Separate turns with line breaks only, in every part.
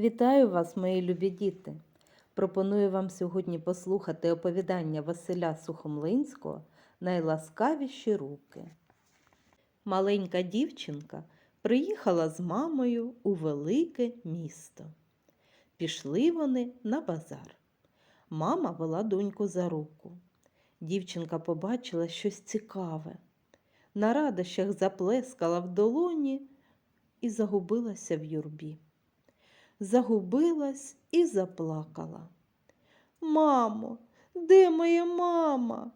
Вітаю вас, мої любі діти! Пропоную вам сьогодні послухати оповідання Василя Сухомлинського Найласкавіші руки. Маленька дівчинка приїхала з мамою у велике місто. Пішли вони на базар. Мама вела доньку за руку. Дівчинка побачила щось цікаве. На радощах заплескала в долоні і загубилася в юрбі загубилась і заплакала. Мамо, де моя мама?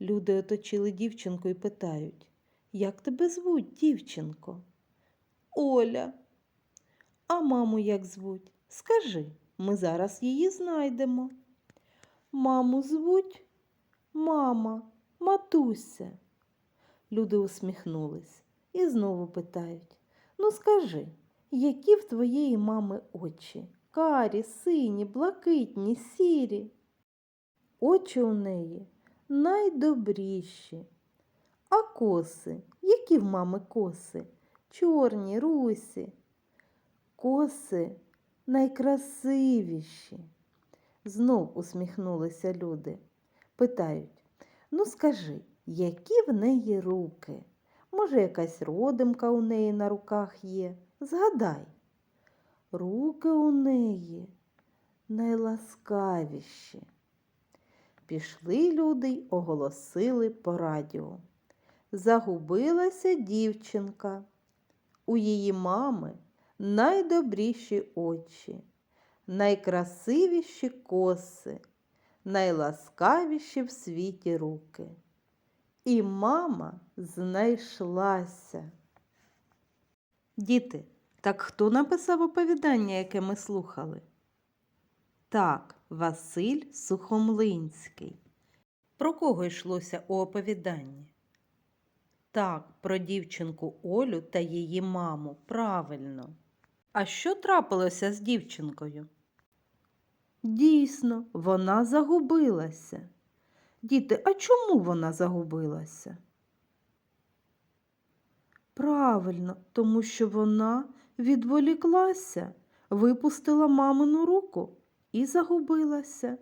Люди оточили дівчинку і питають, як тебе звуть, дівчинко? Оля. А маму як звуть? Скажи, ми зараз її знайдемо. Маму звуть мама, матуся. Люди усміхнулись і знову питають Ну, скажи, які в твоєї мами очі? Карі, сині, блакитні, сірі. Очі у неї найдобріші. А коси, які в мами коси? Чорні, русі. Коси найкрасивіші. Знов усміхнулися люди. Питають, ну скажи, які в неї руки? Може, якась родимка у неї на руках є? Згадай, руки у неї найласкавіші. Пішли люди й оголосили по радіо. Загубилася дівчинка. У її мами найдобріші очі, найкрасивіші коси, найласкавіші в світі руки. І мама знайшлася. Діти, так хто написав оповідання, яке ми слухали? Так, Василь Сухомлинський. Про кого йшлося у оповіданні? Так, про дівчинку Олю та її маму. Правильно. А що трапилося з дівчинкою? Дійсно, вона загубилася. Діти, а чому вона загубилася? Правильно, тому що вона відволіклася, випустила мамину руку і загубилася.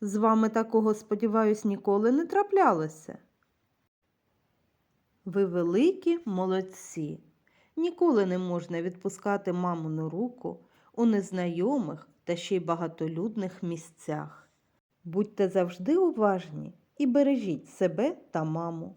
З вами такого, сподіваюсь, ніколи не траплялося. Ви великі молодці. Ніколи не можна відпускати мамину руку у незнайомих та ще й багатолюдних місцях. Будьте завжди уважні і бережіть себе та маму.